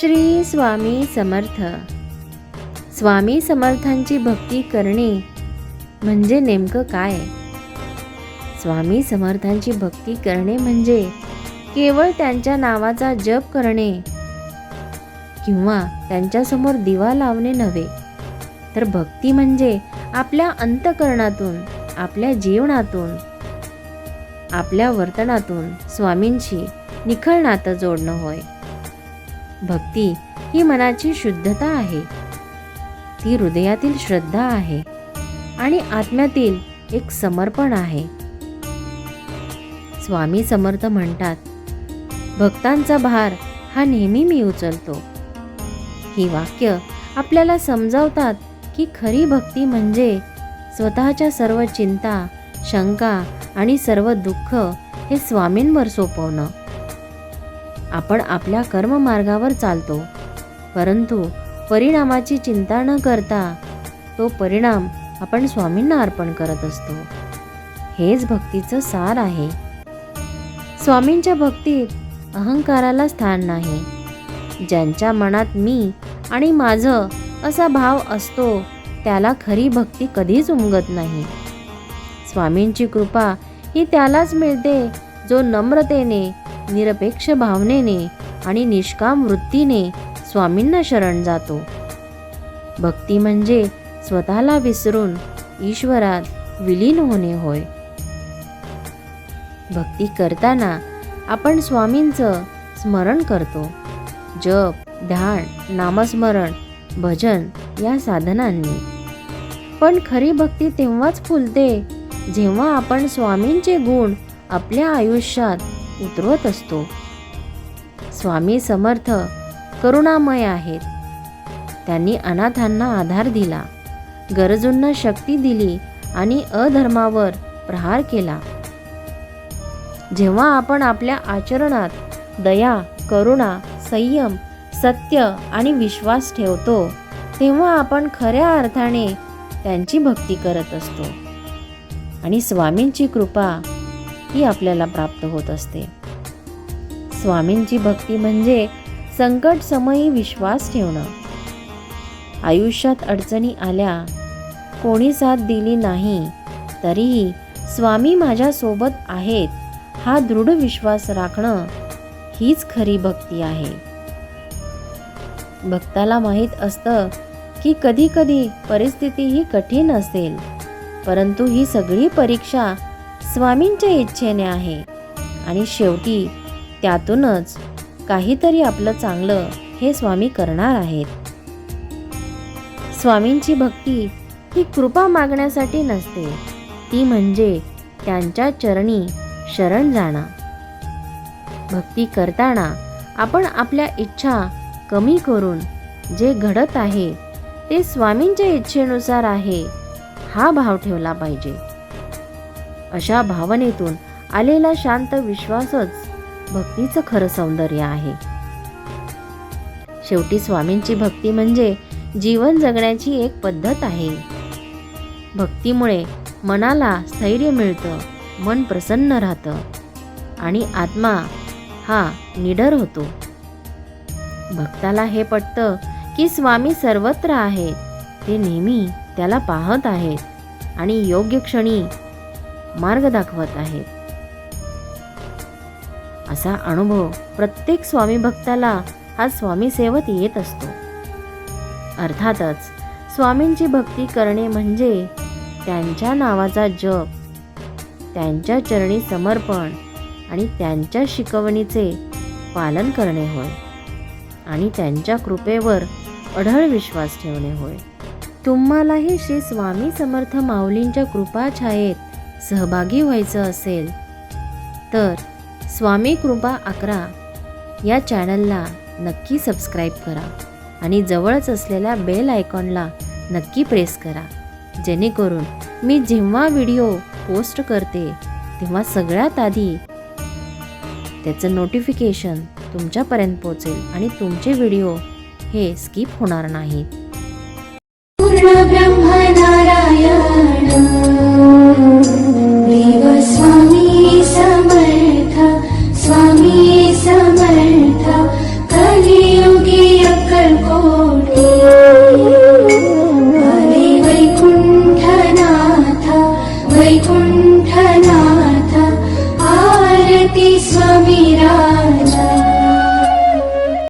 श्री स्वामी समर्थ. स्वामी समर्थांची भक्ती करणे म्हणजे नेमकं काय? स्वामी समर्थांची भक्ती करणे म्हणजे केवळ त्यांच्या नावाचा जप करणे किंवा त्यांच्यासमोर दिवा लावणे नव्हे तर भक्ती म्हणजे आपल्या अंतकरणातून आपल्या जीवनातून आपल्या वर्तनातून स्वामींशी निखळ नातं जोडणं होय. भक्ती ही मनाची शुद्धता आहे. ती हृदयातील श्रद्धा आहे आणि आत्म्यातील एक समर्पण आहे. स्वामी समर्थ म्हणतात भक्तांचा भार हा नेहमी मी उचलतो. ही वाक्य आपल्याला समजावतात की खरी भक्ती म्हणजे स्वतःच्या सर्व चिंता शंका आणि सर्व दुःख हे स्वामींवर सोपवणं. आपण आपल्या कर्ममार्गावर चालतो. परंतु परिणामाची चिंता न करता तो परिणाम आपण स्वामींना अर्पण करत असतो. हेच भक्तीचं सार आहे. स्वामींच्या भक्तीत अहंकाराला स्थान नाही. ज्यांच्या मनात मी आणि माझं असा भाव असतो त्याला खरी भक्ती कधीच उमगत नाही. स्वामींची कृपा ही त्यालाच मिळते जो नम्रतेने निरपेक्ष भावनेने आणि निष्काम वृत्तीने स्वामींना शरण जातो. भक्ती म्हणजे स्वतःला विसरून ईश्वरात विलीन होणे होय. भक्ती करताना आपण स्वामींचं स्मरण करतो. जप ध्यान नामस्मरण भजन या साधनांनी. पण खरी भक्ती तेव्हाच फुलते जेव्हा आपण स्वामींचे गुण आपल्या आयुष्यात उतरवत असतो स्वामी समर्थ करुणामय आहेत. त्यांनी अनाथांना आधार दिला गरजूंना शक्ती दिली आणि अधर्मावर प्रहार केला. जेव्हा आपण आपल्या आचरणात दया करुणा संयम सत्य आणि विश्वास ठेवतो तेव्हा आपण खऱ्या अर्थाने त्यांची भक्ती करत असतो. आणि स्वामींची कृपा ही आपल्याला प्राप्त होत असते. स्वामींची भक्ती म्हणजे संकट समयी विश्वास ठेवणं. आयुष्यात अडचणी आल्या कोणी साथ दिली नाही तरीही स्वामी माझ्यासोबत आहेत हा दृढ विश्वास राखणं हीच खरी भक्ती आहे. भक्ताला माहीत असतं की कधी कधी परिस्थिती ही कठीण असेल परंतु ही सगळी परीक्षा स्वामींच्या इच्छेने आहे. आणि शेवटी त्यातूनच काहीतरी आपलं चांगलं हे स्वामी करणार आहेत. स्वामींची भक्ती ही कृपा मागण्यासाठी नसते. ती म्हणजे त्यांच्या चरणी शरण जाणं. भक्ती करताना आपण आपल्या इच्छा कमी करून जे घडत आहे ते स्वामींच्या इच्छेनुसार आहे हा भाव ठेवला पाहिजे. अशा भावनेतून आलेला शांत विश्वासच भक्तीचं खरं सौंदर्य आहे. शेवटी स्वामींची भक्ती म्हणजे जीवन जगण्याची एक पद्धत आहे. भक्तीमुळे मनाला स्थैर्य मिळतं मन प्रसन्न राहतं आणि आत्मा हा निडर होतो. भक्ताला हे पटतं की स्वामी सर्वत्र आहेत ते नेहमी त्याला पाहत आहेत आणि योग्य क्षणी मार्ग दाखवत आहेत. असा अनुभव प्रत्येक स्वामी भक्ताला हा स्वामी सेवत येत असतो. अर्थातच स्वामींची भक्ती करणे म्हणजे त्यांच्या नावाचा जप त्यांच्या चरणी समर्पण आणि त्यांच्या शिकवणीचे पालन करणे होय आणि त्यांच्या कृपेवर अढळ विश्वास ठेवणे होय. तुम्हालाही श्री स्वामी समर्थ माऊलींच्या कृपा छायेत सहभागी व्हायचं असेल तर स्वामी कृपा अकरा या चॅनलला नक्की सबस्क्राईब करा आणि जवळच असलेल्या बेल आयकॉनला नक्की प्रेस करा. जेणेकरून मी जेव्हा व्हिडिओ पोस्ट करते तेव्हा सगळ्यात आधी त्याचं नोटिफिकेशन तुमच्यापर्यंत पोहोचेल आणि तुमचे व्हिडिओ हे स्किप होणार नाहीत.